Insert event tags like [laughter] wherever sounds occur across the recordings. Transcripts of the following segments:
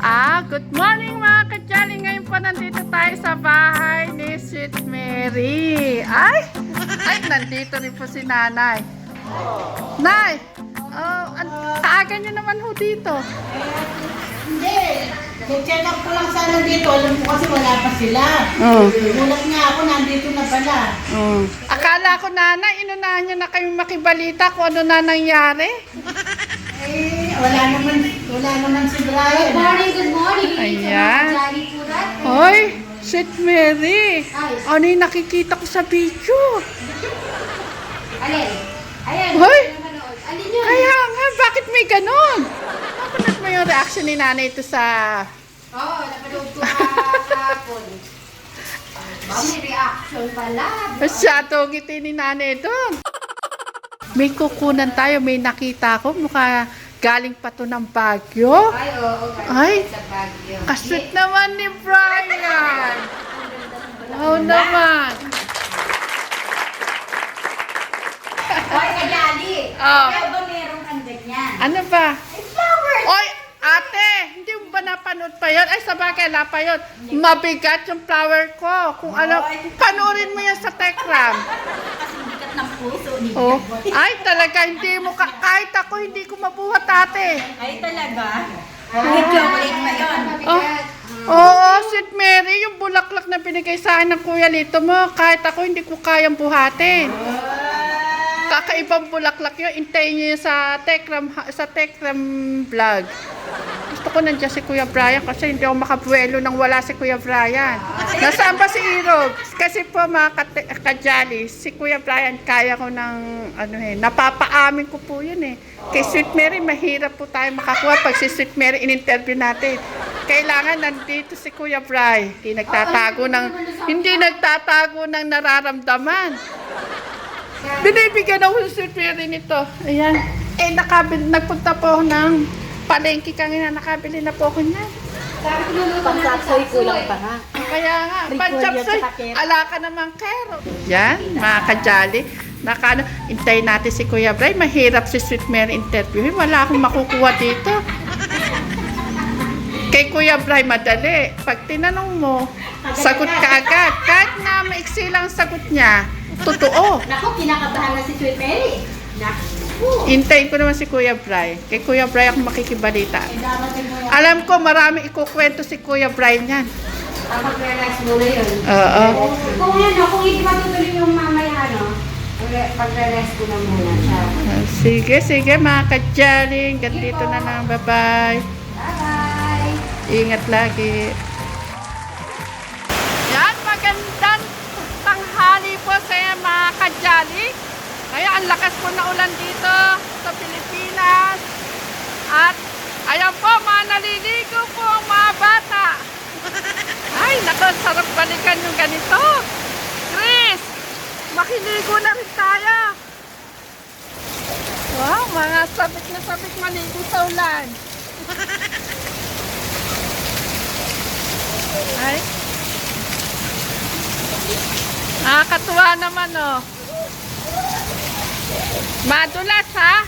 Ah, good morning mga kadyali. Ngayon po nandito tayo sa bahay ni Sweet Mary. Ay, ay, nandito rin po si nanay. Nay, oh, an- kaaga niyo naman ho dito. Hindi. Check up ko lang sana dito. Alam ko kasi wala pa sila. Oh. Gulat nga ako, nandito na pala. Mm. Akala ko nanay, inunahan niyo na kayong makibalita kung ano na nangyari. Eh, wala naman, wala naman si Brian. Good morning, good morning. Ayan. Hoy, Sweet Mary. Ano yung nakikita ko sa video? Alin? Ayan. Hoy! manood? Alin yun? Kaya nga, bakit may ganon? Napanood mo yung reaction ni nanay ito sa... Oo, napanood ko ka- kahapon. Ba, may reaction pala. Masyado ngiti ni nanay doon. May kukunan tayo, may nakita ko, mukha galing pa to ng Baguio. Ay, oo. Ay. Sa Baguio. Kasweet naman ni Brian. Oo naman. Hoy, kajali. Oh. Kaya ba meron kang ganyan? Ano ba? Ay, flowers. Oy, ate, hindi mo ba napanood pa yun? Ay, sa bagay, wala pa yun. Mabigat yung flower ko. Kung ano, panoorin mo yan sa Tekram. Ng puso ni Oh. Ay, talaga, hindi mo, ka, kahit ako, hindi ko mabuhat, ate. Ay, talaga? May chocolate pa yun. Oh. Oo, Sweet Mary, yung bulaklak na binigay sa akin ng kuya Lito mo, kahit ako, hindi ko kayang buhatin. Kakaibang bulaklak yun. Intayin yun sa Tekram, sa Tekram vlog. Gusto ko nandiyan si Kuya Brian kasi hindi ako makabuelo nang wala si Kuya Brian. Nasaan ba si Irog? Kasi po mga kajali, si Kuya Brian kaya ko ng ano eh, napapaamin ko po yun eh. Kay Sweet Mary, mahirap po tayo makakuha pag si Sweet Mary in-interview natin. Kailangan nandito si Kuya Brian. Hindi nagtatago ng, hindi nagtatago ng nararamdaman. Binibigyan ako si Sweet Mary nito. Ayan. Eh, nakabili, nagpunta po ng palengke kanina. Nakabili na po ako na Pangsapsoy kulang pa nga. Kaya nga, kero. ala ka naman kero. Yan, mga kajali. Naka, ano, hintayin natin si Kuya Bray. Mahirap si Sweet Mary interviewin. Wala akong makukuha dito. Kay Kuya Bray, madali. Pag tinanong mo, sagot ka agad. Kahit na maiksi lang ang sagot niya, totoo. Naku, kinakabahan na si Sweet Mary. Naku. Hintayin ko naman si Kuya Bray. Kay Kuya Bray ako makikibalita. Mo. Alam ko, marami ikukwento si Kuya Bray niyan. Pag-relax muna yun. Oo. Kung ano, kung hindi matutuloy yung mamaya, ano, pag-relax ko na muna siya. Ah, Sige, sige mga kadyaling. Gandito na lang. Bye-bye. Bye-bye! Ingat lagi. Yan, magandang tanghali po sa mga kadyali. Ngayon, ang lakas po na ulan dito sa Pilipinas. At ayan po, mga naliligo po ang mga bata. [laughs] Ay, naku, sarap balikan yung ganito. Chris, makiligo na rin tayo. Wow, mga sabik na sabik maligo sa ulan. [laughs] Ay. Nakakatuwa naman, oh. Madulas, ha?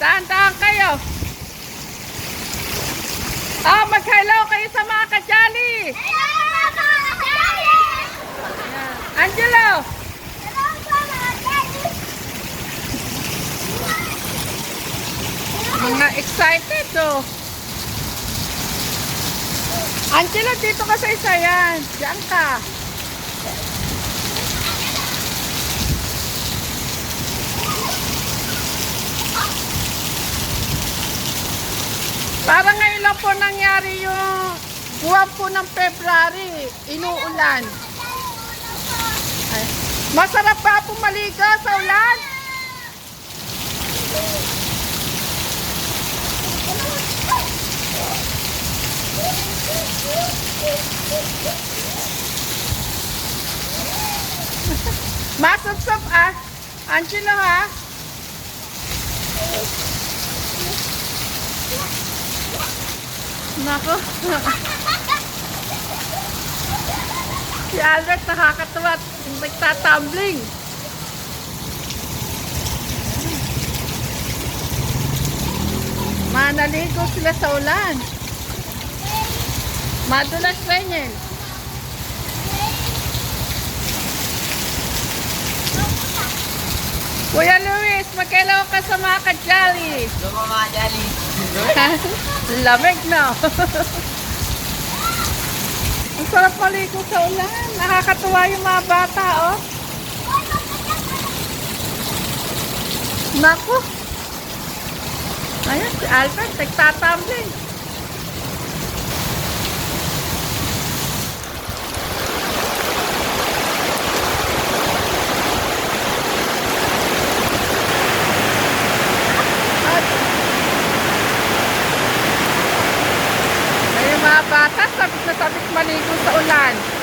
Dahan-dahan kayo. Ah, mag-hello kayo sa mga kajali. Angelo. Mga excited, oh. Angelo, dito ka sa isa yan. Diyan ka. Parang ngayon lang po nangyari yung buwan po ng February. Inuulan. Ay. Masarap pa po maligo sa ulan. [laughs] Masap-sap ah. Angelo ha. Nako. si Albert nakakatawa. at Nagtatumbling. Manaligo sila sa ulan. Madulas Daniel. Kuya Luis, magkailaw ka sa mga kajali. Mo mga jali. [laughs] Lamig na. [laughs] Ang sarap maligo sa ulan. Nakakatuwa yung mga bata, oh. Naku. Ayan, si Albert, nagtatumbling. At May mga bata, sabit na sabit maligo sa ulan.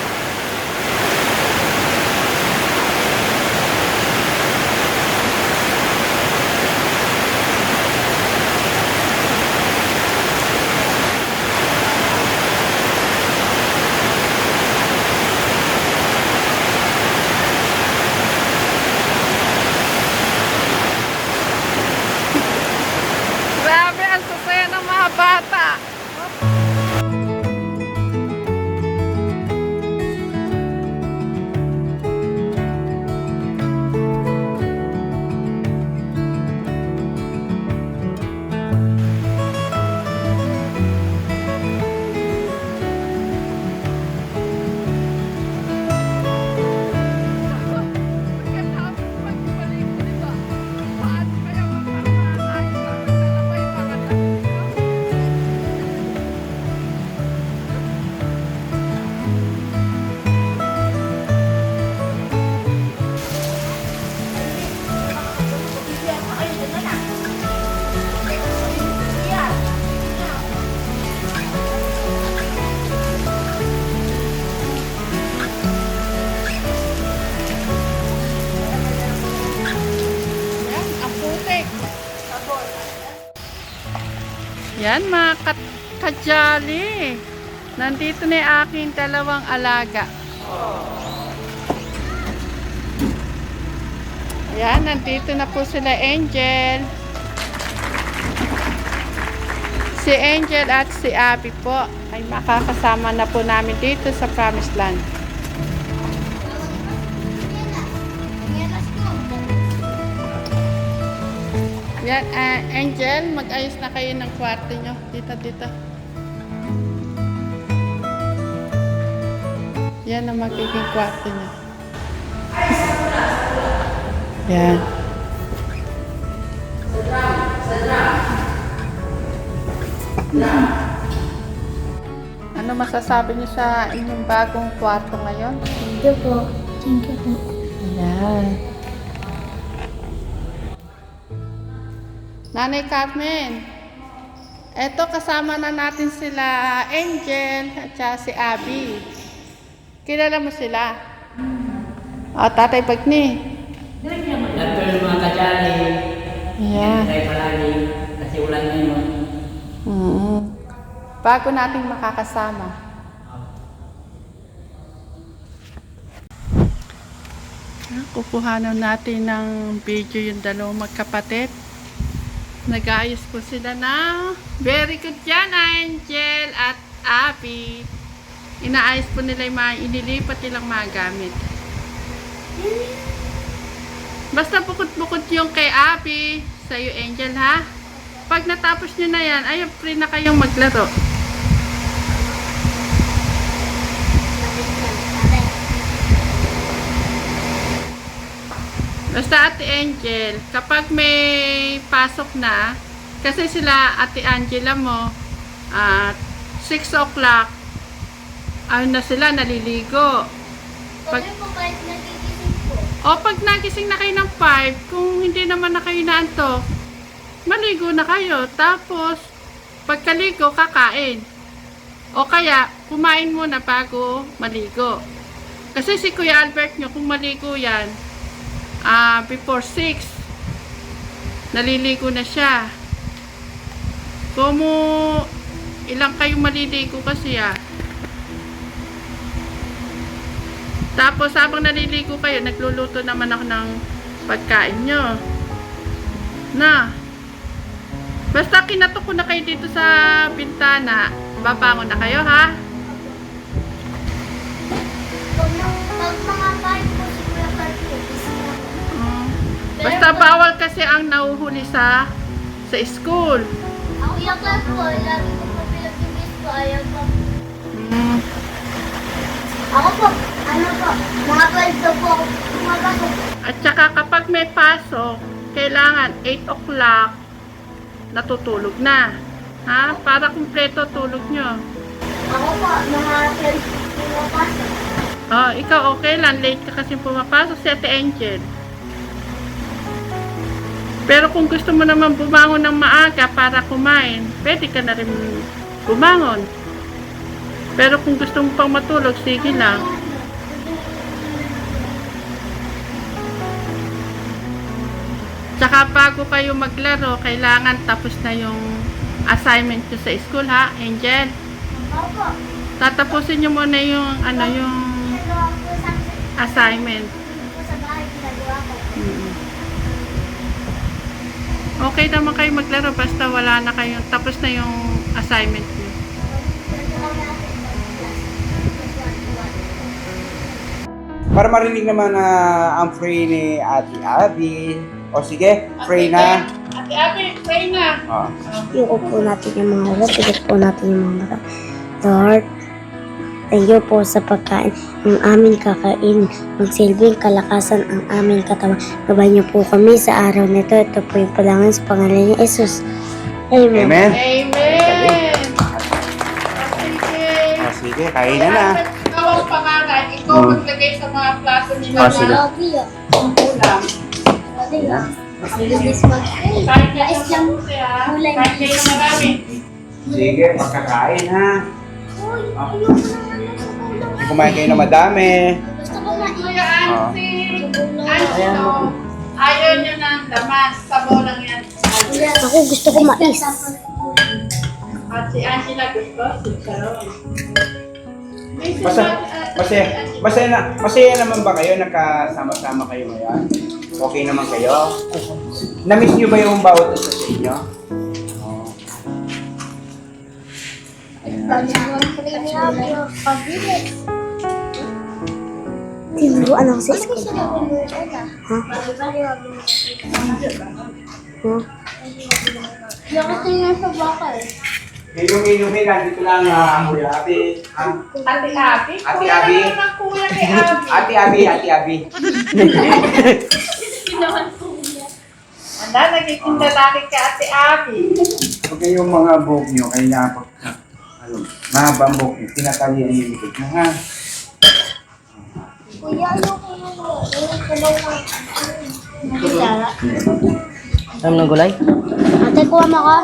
Yan, mga kat kajali. Nandito na yung aking dalawang alaga. Yan, nandito na po sila Angel. Si Angel at si Abby po ay makakasama na po namin dito sa Promised Land. Yan, ah, Angel, mag-ayos na kayo ng kwarto nyo. Dito, dito. Yan ang magiging kwarto nyo. Yan. Ano masasabi niyo sa inyong bagong kwarto ngayon? Thank you po. Thank you po. Yan. Nanay Carmen, eto kasama na natin sila Angel at saka si Abby. Kilala mo sila? O, Tatay Bagni. Ganito yung mga kajali. Yan. Tayo palagi. Kasi ulan ngayon. Mm. Bago nating makakasama. Ah, Kukuhanan natin ng video yung dalawang magkapatid. Nag-ayos po sila na very good yan, Angel at Abby. Inaayos po nila yung mga inilipat nilang mga gamit. Basta bukod-bukod yung kay Abby, sa'yo Angel ha. Pag natapos nyo na yan, ay free na kayong maglaro. Basta Ate Angel, kapag may pasok na, kasi sila Ate Angela mo, at 6 o'clock, ano na sila, naliligo. Pag, po kahit nagigising po. o pag nagising na kayo ng 5, kung hindi naman na kayo naantok, maligo na kayo. Tapos, pagkaligo, kakain. O kaya, kumain muna bago maligo. Kasi si Kuya Albert nyo, kung maligo yan, uh, before 6 naliligo na siya. Como ilang kayong maliligo kasi ah. Tapos habang naliligo kayo nagluluto naman ako ng pagkain nyo. Na basta kinatok ko na kayo dito sa bintana babangon na kayo ha? Pag mga 5 Basta bawal kasi ang nauhuli sa sa school. Ako yung class po, lagi ko po pinag-ibig po. Ayaw po. Mm. Ako po, ano po, mga 12 daw po ako pumapasok. At saka kapag may pasok, kailangan 8 o'clock natutulog na. Ha? Para kumpleto tulog nyo. Ako po, mga 12 pumapasok. Oh, ikaw okay lang. Late ka kasi pumapasok si Ate Angel. Pero kung gusto mo naman bumangon ng maaga para kumain, pwede ka na rin bumangon. Pero kung gusto mo pang matulog, sige lang. Tsaka bago kayo maglaro, kailangan tapos na yung assignment nyo sa school ha, Angel. Ako po, Tatapusin nyo muna yung ano yung ko assignment. po sa bahay, ginagawa ko. Mm. Okay naman kayo maglaro basta wala na kayong tapos na yung assignment nyo. Para marinig naman na ang pray ni Ate Abby. O sige, pray na. Ate Abby, pray na. Oh. Yung po natin yung mga ulo, tigit po natin yung mga mata. Lord, you po sa pagkain ng aming kakain. Magsilbing kalakasan ang aming katawan. Gabay niyo po kami sa araw nito. Ito po yung palangan sa pangalan ni Jesus. Amen. Amen. Amen. Sige. O sige, kainan na. Ikaw ang pangalan. Ikaw Mm. maglagay sa mga plato nila Ah, sige. na ulam. Na kayo marami. Sige, pagkakain ha. Uy, ayoko na ulam. Kumain kayo na madami. Gusto ko na Kuya Ah. Ansi, Angelo, ayaw niya ng laman. Sabaw lang yan. Ako gusto ko mais. At si Angela gusto, si Sharon. May si Basta, Ma- masaya, masaya, na, masaya naman ba kayo? Nakasama-sama kayo ngayon? Okay naman kayo? Namiss niyo ba yung bawat isa sa inyo? Oh. Tinuruan ako sa school. Yung gusto niya sa bakal. Inumin-inumin, nandito lang ah, ang Kuya Abby. Ah, Ate Abby? Ate Kuya ang kuya kay [laughs] Abby. Ate Abby, Ate Abby. [laughs] Anda, nagiging lalaki ka Ate Abby. Huwag kayong mga buhok nyo, kaya pag, ano, mahaba ang buhok nyo, tinatalian yung likod nyo, ha? Kuya, ayoko na mo. Ayoko na mo. Nakisara. Alam ng gulay? Ate, kuha mo ko.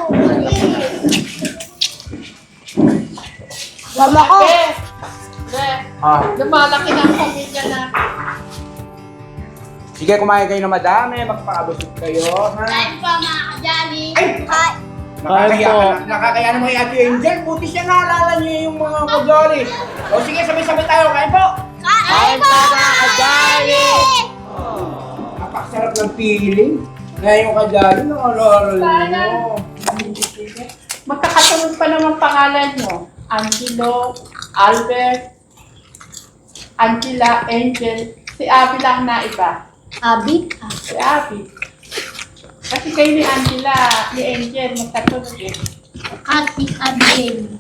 Kuha mo ko. Eh, eh, Ah, lumalaki na ang pamilya na. sige, kumain kayo na madami, magpakabusog kayo, ha? Kain pa mga kajali. Ay! Nakakaya ka na, nakakaya naman yung Ate Angel, buti siya naalala niyo yung mga kajali. O sige, sabay-sabay tayo, kain po! Kain pa mga kajali! Napakasarap ng feeling. Ngayon kajali, naalala niyo. Magkakasunod pa naman pangalan nyo. Angelo, Albert, Angela, Angel. Si Abby lang na iba. Abi? Si Abby. Kasi kayo ni Angela, ni Angel, magkasunod eh. Ati Abigail.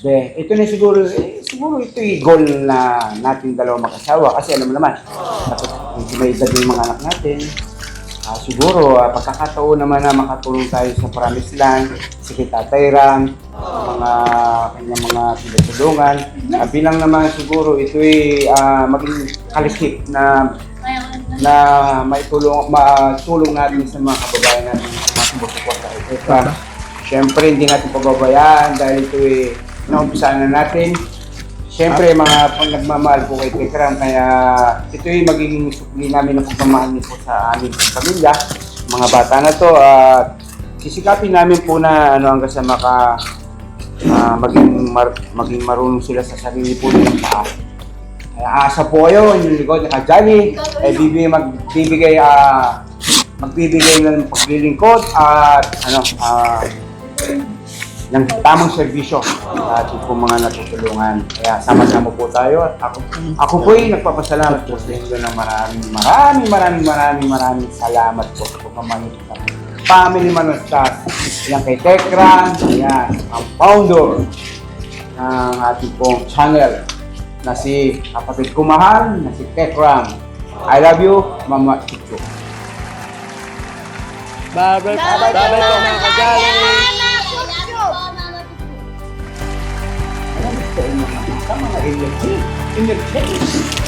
De, ito na siguro, eh, siguro ito yung goal na natin dalawa mag-asawa. Kasi alam mo naman, tapos may edad yung mga anak natin. Ah, siguro, ah, pagkakataon naman na makatulong tayo sa Promised Land, si Tatay Ram, mga kanyang mga tinutulungan. Ah, bilang naman siguro, ito'y ah, maging kalisip na na maitulong matulong natin sa mga kababayan natin sa mga sumusuporta ito. Sa, Siyempre, hindi natin pababayaan dahil ito eh, naumpisahan na natin. Siyempre, mga pang nagmamahal po kay Tekram, kaya ito yung magiging supli namin ng pagmamahal niyo po sa aming pamilya. Mga bata na to, at sisikapin namin po na ano, hanggang sa maka, ah, maging, mar, maging marunong sila sa sarili po nilang paa. Kaya aasa po kayo, yung likod ni Kajali, ay bibigay, magbibigay, ah, magbibigay ng paglilingkod at ano, ah, ng tamang serbisyo sa ating po mga natutulungan. Kaya sama-sama po tayo at ako, ako po ay nagpapasalamat po sa inyo ng maraming maraming maraming maraming maraming salamat po sa pagmamahal sa Family Manostas. Yan kay Tekran, yan, ang founder ng ating pong channel na si kapatid ko na si Tekram. I love you, Mama Chuchu. Bye-bye. Bye-bye po mga ka-Jollibee. Alam mo, sa inyo mga mga energy, energy.